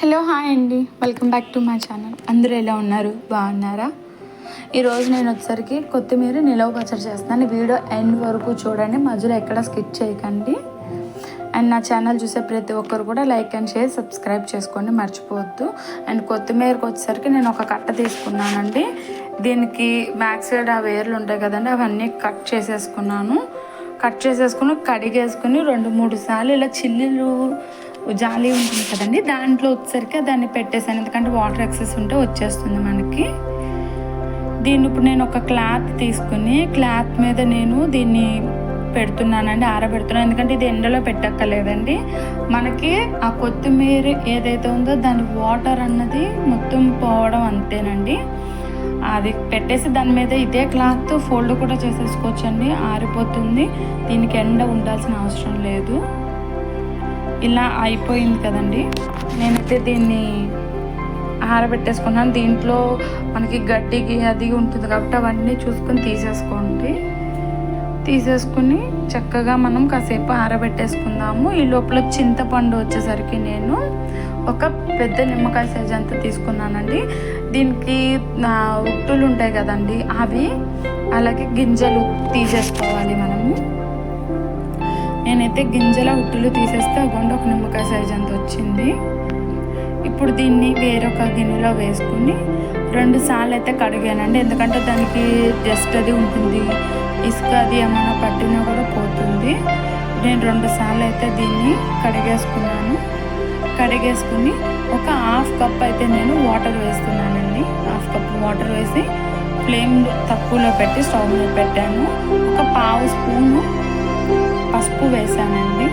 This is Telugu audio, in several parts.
హలో హాయ్ అండి. Welcome back to my channel. అందరూ ఎలా ఉన్నారు? బాగున్నారా? ఈరోజు నేను వచ్చేసరికి కొత్తిమీర నిలవ పచ్చడి చేస్తున్నాను. వీడియో ఎండ్ వరకు చూడండి. మధ్యలో ఎక్కడ స్కిప్ చేయకండి. అండ్ నా ఛానల్ చూసే ప్రతి ఒక్కరు కూడా లైక్ అండ్ షేర్ సబ్స్క్రైబ్ చేసుకోండి. మర్చిపోవద్దు. అండ్ కొత్తిమీరకు వచ్చేసరికి నేను ఒక కట్ట తీసుకున్నానండి. దీనికి బ్యాక్ సైడ్ ఆ వేర్లు ఉంటాయి కదండి అవన్నీ కట్ చేసేసుకున్నాను. కట్ చేసేసుకుని కడిగేసుకుని రెండు మూడు సార్లు ఇలా చిల్లీలు జాలీ ఉంటుంది కదండి. దాంట్లో వచ్చేసరికి దాన్ని పెట్టేసాను ఎందుకంటే వాటర్ ఎక్సెస్ ఉంటే వచ్చేస్తుంది మనకి. దీన్ని ఇప్పుడు నేను ఒక క్లాత్ తీసుకుని క్లాత్ మీద నేను దీన్ని పెడుతున్నానండి ఆరబెడుతున్నాను. ఎందుకంటే ఇది ఎండలో పెట్టక్కర్లేదండి. మనకి ఆ కొత్తిమీర ఏదైతే ఉందో దాని వాటర్ అన్నది మొత్తం పోవడం అంతేనండి. అది పెట్టేసి దాని మీద ఇదే క్లాత్ ఫోల్డ్ కూడా చేసేసుకోవచ్చండి. ఆరిపోతుంది. దీనికి ఎండ ఉండాల్సిన అవసరం లేదు. ఇలా అయిపోయింది కదండి. నేనైతే దీన్ని ఆరబెట్టేసుకున్నాను. దీంట్లో మనకి గడ్డికి అది ఉంటుంది కాబట్టి అవన్నీ చూసుకొని తీసేసుకోండి. తీసేసుకుని చక్కగా మనం కాసేపు ఆరబెట్టేసుకుందాము. ఈ లోపల చింతపండు వచ్చేసరికి నేను ఒక పెద్ద నిమ్మకాయ సైజ్ అంతా తీసుకున్నానండి. దీనికి ఉట్టులు ఉంటాయి కదండి అవి. అలాగే గింజలు తీసేసుకోవాలి మనము. నేనైతే గింజల ఉట్టులు తీసేస్తే అగొండ ఒక నిమ్మకాయ సైజ్ అంత వచ్చింది. ఇప్పుడు దీన్ని వేరొక గిన్నెలో వేసుకుని రెండు సార్లు అయితే కడిగానండి. ఎందుకంటే దానికి డస్ట్ అది ఉంటుంది ఇసుక అది ఏమైనా పట్టినా కూడా పోతుంది. నేను రెండు సార్లు అయితే దీన్ని కడిగేసుకున్నాను. కడిగేసుకుని ఒక హాఫ్ కప్ అయితే నేను వాటర్ వేస్తున్నానండి. హాఫ్ కప్ వాటర్ వేసి ఫ్లేమ్ తక్కువలో పెట్టి స్టవ్ మీద పెట్టాను. ఒక పావు స్పూను పసుపు వేసానండి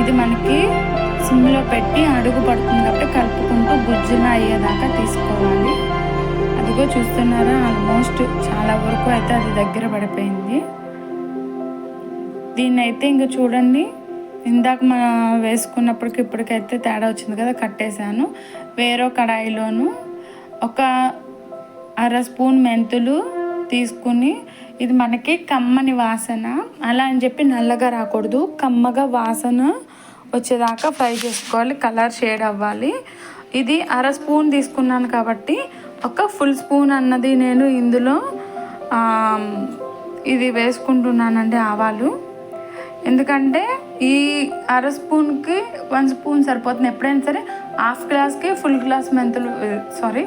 ఇది మనకి సిమ్లో పెట్టి అడుగు పడుతుంది కాబట్టి కలుపుకుంటూ గుజ్జున అయ్యేదాకా తీసుకోవాలి. అదిగో చూస్తున్నారా ఆల్మోస్ట్ చాలా వరకు అయితే అది దగ్గర పడిపోయింది. దీన్ని అయితే ఇంకా చూడండి ఇందాక మనం వేసుకున్నప్పటికి ఇప్పటికైతే తేడా వచ్చింది కదా కట్టేశాను. వేరే కడాయిలోను ఒక అర స్పూన్ మెంతులు తీసుకుని ఇది మనకి కమ్మని వాసన అలా అని చెప్పి నల్లగా రాకూడదు. కమ్మగా వాసన వచ్చేదాకా ఫ్రై చేసుకోవాలి. కలర్ షేడ్ అవ్వాలి. ఇది అర స్పూన్ తీసుకున్నాను కాబట్టి ఒక ఫుల్ స్పూన్ అన్నది నేను ఇందులో ఇది వేసుకుంటున్నానండి ఆవాలు. ఎందుకంటే ఈ అర స్పూన్కి వన్ స్పూన్ సరిపోతుంది. ఎప్పుడైనా సరే హాఫ్ గ్లాస్కి ఫుల్ గ్లాస్ మెంతులు సారీ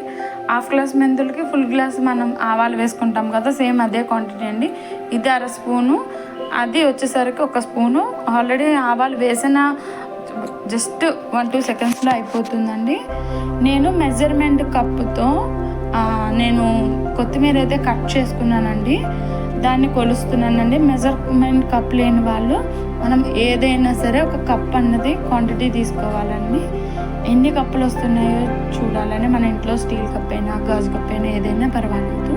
హాఫ్ గ్లాస్ మెంతులకి ఫుల్ గ్లాస్ మనం ఆవాలు వేసుకుంటాం కదా సేమ్ అదే క్వాంటిటీ అండి. ఇది అర స్పూను అది వచ్చేసరికి ఒక స్పూను. ఆల్రెడీ ఆవాలు వేసిన జస్ట్ వన్ టూ సెకండ్స్లో అయిపోతుందండి. నేను మెజర్మెంట్ కప్పుతో నేను కొత్తిమీర అయితే కట్ చేసుకున్నానండి. దాన్ని కొలుస్తున్నానండి. మెజర్మెంట్ కప్ లేని వాళ్ళు మనం ఏదైనా సరే ఒక కప్ అన్నది క్వాంటిటీ తీసుకోవాలండి. ఎన్ని కప్పులు వస్తున్నాయో చూడాలని మన ఇంట్లో స్టీల్ కప్ అయినా గాజు కప్ అయినా ఏదైనా పర్వాలేదు.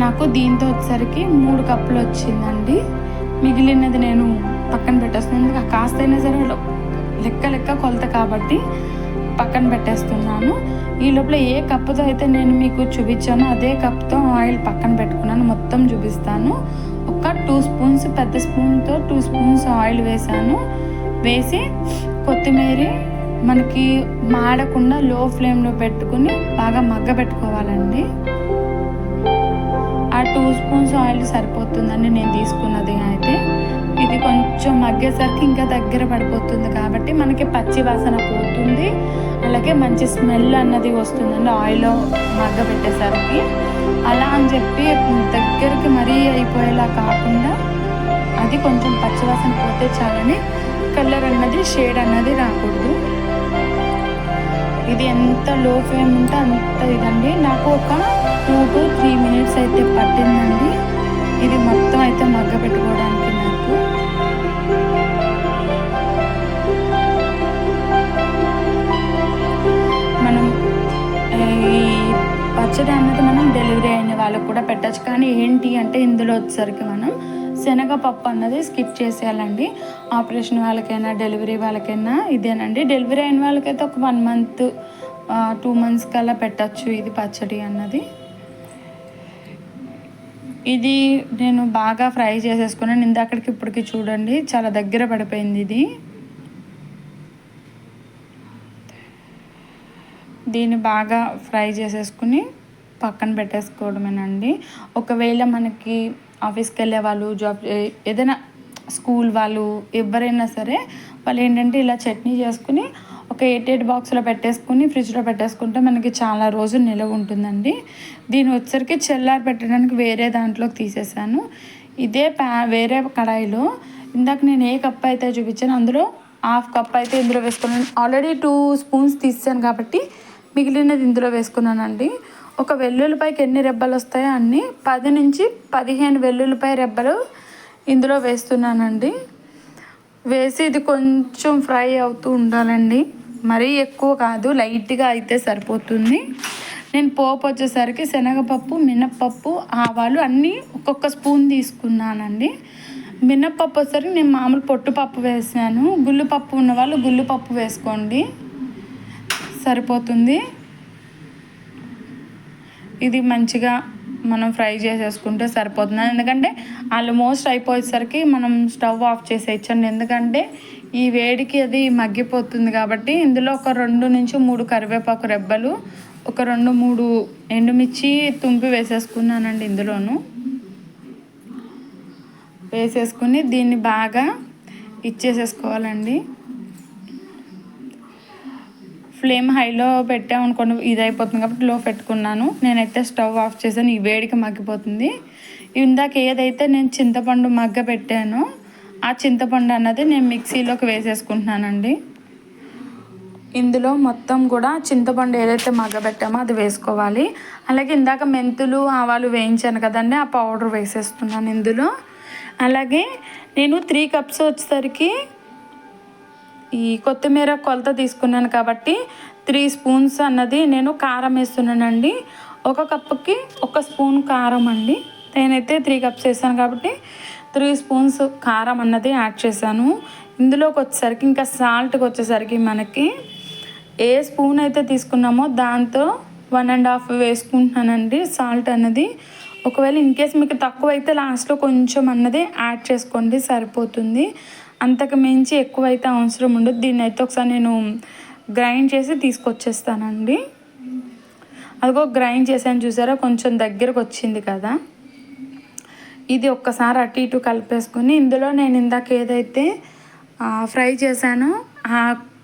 నాకు దీంతో వచ్చేసరికి మూడు కప్పులు వచ్చిందండి. మిగిలినది నేను పక్కన పెట్టేస్తున్నాను. కాస్త అయినా సరే లెక్క లెక్క కొలత కాబట్టి పక్కన పెట్టేస్తున్నాను. ఈ లోపల ఏ కప్పుతో అయితే నేను మీకు చూపించానో అదే కప్తో ఆయిల్ పక్కన పెట్టుకున్నాను. మొత్తం చూపిస్తాను. ఒక టూ స్పూన్స్ పెద్ద స్పూన్తో టూ స్పూన్స్ ఆయిల్ వేసాను వేసి కొత్తిమీర మనకి మాడకుండా లో ఫ్లేమ్లో పెట్టుకుని బాగా మగ్గ పెట్టుకోవాలండి. ఆ టూ స్పూన్స్ ఆయిల్ సరిపోతుందండి నేను తీసుకున్నది అయితే. ఇది కొంచెం మగ్గేసరికి ఇంకా దగ్గర పడిపోతుంది కాబట్టి మనకి పచ్చి వాసన పోతుంది. అలాగే మంచి స్మెల్ అన్నది వస్తుందండి ఆయిల్లో మగ్గ పెట్టేసరికి. అలా అని చెప్పి దగ్గరికి మరీ అయిపోయేలా కాకుండా అది కొంచెం పచ్చివాసన పోతే చాలని కలర్ అన్నది షేడ్ అన్నది రాకూడదు. ఇది ఎంత లో ఫ్లేమ్ ఉంటే అంత ఇదండి. నాకు ఒక టూ టు త్రీ మినిట్స్ అయితే పట్టిందండి. ఇది మొత్తం అయితే మగ్గ పెట్టుకోవడానికి నాకు. మనం ఈ పచ్చడి అన్నది మనం డెలివరీ అయిన వాళ్ళకు కూడా పెట్టచ్చు. కానీ ఏంటి అంటే ఇందులో వచ్చేసరికి మనం శనగపప్పు అన్నది స్కిప్ చేసేయాలండి. ఆపరేషన్ వాళ్ళకైనా డెలివరీ వాళ్ళకైనా ఇదేనండి. డెలివరీ అయిన వాళ్ళకైతే ఒక వన్ మంత్ టూ మంత్స్ కల్లా పెట్టచ్చు ఇది పచ్చడి అన్నది. ఇది నేను బాగా ఫ్రై చేసేసుకున్నాను. ఇందాకడికి ఇప్పటికి చూడండి. చాలా దగ్గర పడిపోయింది ఇది. దీన్ని బాగా ఫ్రై చేసేసుకుని పక్కన పెట్టేసుకోవడమేనండి. ఒకవేళ మనకి ఆఫీస్కి వెళ్ళే వాళ్ళు జాబ్ ఏదైనా స్కూల్ వాళ్ళు ఎవరైనా సరే వాళ్ళు ఏంటంటే ఇలా చట్నీ చేసుకుని ఒక ఎయిట్ ఎయిట్ బాక్స్లో పెట్టేసుకుని ఫ్రిడ్జ్లో పెట్టేసుకుంటే మనకి చాలా రోజులు నిలవ ఉంటుందండి. దీని వచ్చరికి చల్లారి పెట్టడానికి వేరే దాంట్లోకి తీసేసాను. ఇదే ప్యా వేరే కడాయిలో ఇందాక నేను ఏ కప్ అయితే చూపించాను అందులో హాఫ్ కప్ అయితే ఇందులో వేసుకున్నాను. ఆల్రెడీ టూ స్పూన్స్ తీసాను కాబట్టి మిగిలినది ఇందులో వేసుకున్నానండి. ఒక వెల్లుల్లిపాయకి ఎన్ని రెబ్బలు వస్తాయో అన్ని పది నుంచి పదిహేను వెల్లుల్లిపాయ రెబ్బలు ఇందులో వేస్తున్నానండి. వేసి ఇది కొంచెం ఫ్రై అవుతూ ఉండాలండి. మరీ ఎక్కువ కాదు లైట్గా అయితే సరిపోతుంది. నేను పోపు వచ్చేసరికి శనగపప్పు మినప్పప్పు ఆవాలు అన్నీ ఒక్కొక్క స్పూన్ తీసుకున్నానండి. మినప్పప్పు వచ్చేసరికి నేను మామూలు పొట్టుపప్పు వేసాను. గుళ్ళుపప్పు ఉన్న వాళ్ళు గుళ్ళుపప్పు వేసుకోండి. సరిపోతుంది. ఇది మంచిగా మనం ఫ్రై చేసేసుకుంటే సరిపోతుంది. ఎందుకంటే ఆల్మోస్ట్ అయిపోయేసరికి మనం స్టవ్ ఆఫ్ చేసేయచ్చండి. ఎందుకంటే ఈ వేడికి అది మగ్గిపోతుంది కాబట్టి ఇందులో ఒక రెండు నుంచి మూడు కరివేపాకు రెబ్బలు ఒక రెండు మూడు ఎండుమిర్చి తుంపి వేసేసుకున్నానండి ఇందులోను. వేసేసుకుని దీన్ని బాగా ఇచ్చేసేసుకోవాలండి. ఫ్లేమ్ హైలో పెట్టామనుకోండి ఇది అయిపోతుంది కాబట్టి లో పెట్టుకున్నాను. నేనైతే స్టవ్ ఆఫ్ చేశాను ఈ వేడికి మగ్గిపోతుంది. ఇందాక ఏదైతే నేను చింతపండు మగ్గ పెట్టానో ఆ చింతపండు అన్నది నేను మిక్సీలోకి వేసేసుకుంటున్నానండి. ఇందులో మొత్తం కూడా చింతపండు ఏదైతే మగ్గబెట్టామో అది వేసుకోవాలి. అలాగే ఇందాక మెంతులు ఆవాలు వేయించాను కదండి ఆ పౌడర్ వేసేస్తున్నాను ఇందులో. అలాగే నేను త్రీ కప్స్ వచ్చేసరికి ఈ కొత్తిమీర కొలత తీసుకున్నాను కాబట్టి త్రీ స్పూన్స్ అన్నది నేను కారం వేస్తున్నానండి. ఒక కప్పుకి ఒక స్పూన్ కారం అండి. నేనైతే త్రీ కప్స్ వేసాను కాబట్టి త్రీ స్పూన్స్ కారం అన్నది యాడ్ చేశాను. ఇందులోకి వచ్చేసరికి ఇంకా సాల్ట్కి వచ్చేసరికి మనకి ఏ స్పూన్ అయితే తీసుకున్నామో దాంతో వన్ అండ్ హాఫ్ వేసుకుంటున్నానండి సాల్ట్ అన్నది. ఒకవేళ ఇన్ కేస్ మీకు తక్కువ అయితే లాస్ట్లో కొంచెం అన్నది యాడ్ చేసుకోండి సరిపోతుంది. అంతకు మించి ఎక్కువ అయితే అవసరం ఉండదు. దీన్ని అయితే ఒకసారి నేను గ్రైండ్ చేసి తీసుకొచ్చేస్తానండి. అదిగో గ్రైండ్ చేసాను చూసారా? కొంచెం దగ్గరకు వచ్చింది కదా. ఇది ఒక్కసారి అటు ఇటు కలిపేసుకుని ఇందులో నేను ఇందాక ఏదైతే ఫ్రై చేశానో ఆ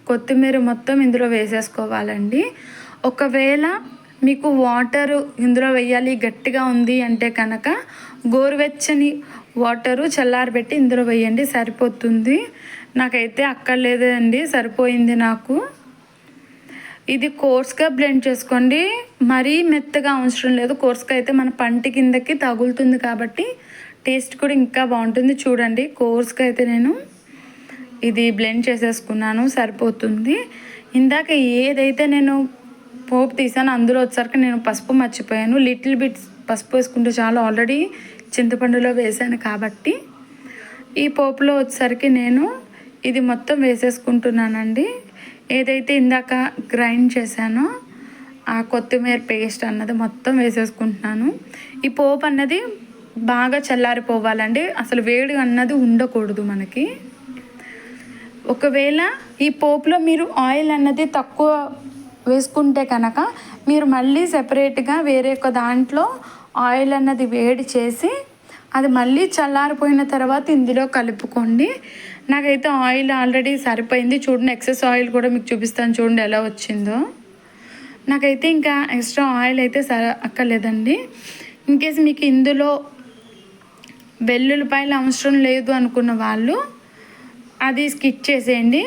కొత్తిమీర మొత్తం ఇందులో వేసేసుకోవాలండి. ఒకవేళ మీకు వాటరు ఇందులో వేయాలి గట్టిగా ఉంది అంటే కనుక గోరువెచ్చని వాటరు చల్లారబెట్టి ఇందులో వేయండి సరిపోతుంది. నాకైతే అక్కర్లేదండి సరిపోయింది నాకు. ఇది కోర్స్గా బ్లెండ్ చేసుకోండి. మరీ మెత్తగా అవసరం లేదు. కోర్స్గా అయితే మన పంటి కిందకి తగులుతుంది కాబట్టి టేస్ట్ కూడా ఇంకా బాగుంటుంది. చూడండి కోర్స్గా అయితే నేను ఇది బ్లెండ్ చేసేసుకున్నాను సరిపోతుంది. ఇందాక ఏదైతే నేను పోపు తీసాను అందులో వచ్చేసరికి నేను పసుపు మర్చిపోయాను. లిటిల్ బిట్ పసుపు వేసుకుంటే చాలా. ఆల్రెడీ చింతపండులో వేసాను కాబట్టి ఈ పోపులో వచ్చేసరికి నేను ఇది మొత్తం వేసేసుకుంటున్నానండి. ఏదైతే ఇందాక గ్రైండ్ చేశానో ఆ కొత్తిమీర పేస్ట్ అన్నది మొత్తం వేసేసుకుంటున్నాను. ఈ పోపు అన్నది బాగా చల్లారిపోవాలండి. అసలు వేడి అన్నది ఉండకూడదు మనకి. ఒకవేళ ఈ పోపులో మీరు ఆయిల్ అన్నది తక్కువ వేసుకుంటే కనుక మీరు మళ్ళీ సెపరేట్గా వేరే ఒక దాంట్లో ఆయిల్ అన్నది వేడి చేసి అది మళ్ళీ చల్లారిపోయిన తర్వాత ఇందులో కలుపుకోండి. నాకైతే ఆయిల్ ఆల్రెడీ సరిపోయింది. చూడండి ఎక్సెస్ ఆయిల్ కూడా మీకు చూపిస్తాను చూడండి ఎలా వచ్చిందో. నాకైతే ఇంకా ఎక్స్ట్రా ఆయిల్ అయితే సర అక్కర్లేదండి. ఇన్కేస్ మీకు ఇందులో వెల్లుల్లిపాయలు అవసరం లేదు అనుకున్న వాళ్ళు అది స్కిచ్ చేసేయండి.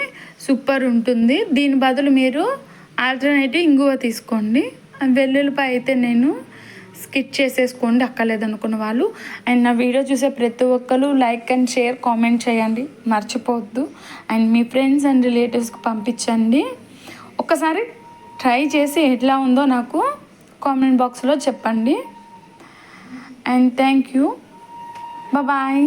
సూపర్ ఉంటుంది. దీని బదులు మీరు ఆల్టర్నేటివ్ ఇంగువ తీసుకోండి. వెల్లుల్లిపాయ అయితే నేను స్కిచ్ చేసేసుకోండి అక్కర్లేదనుకున్న వాళ్ళు. అండ్ నా వీడియో చూసే ప్రతి ఒక్కరు లైక్ అండ్ షేర్ కామెంట్ చేయండి. మర్చిపోవద్దు. అండ్ మీ ఫ్రెండ్స్ అండ్ రిలేటివ్స్కి పంపించండి. ఒకసారి ట్రై చేసి ఎట్లా ఉందో నాకు కామెంట్ బాక్స్లో చెప్పండి. And thank you. బాయ్.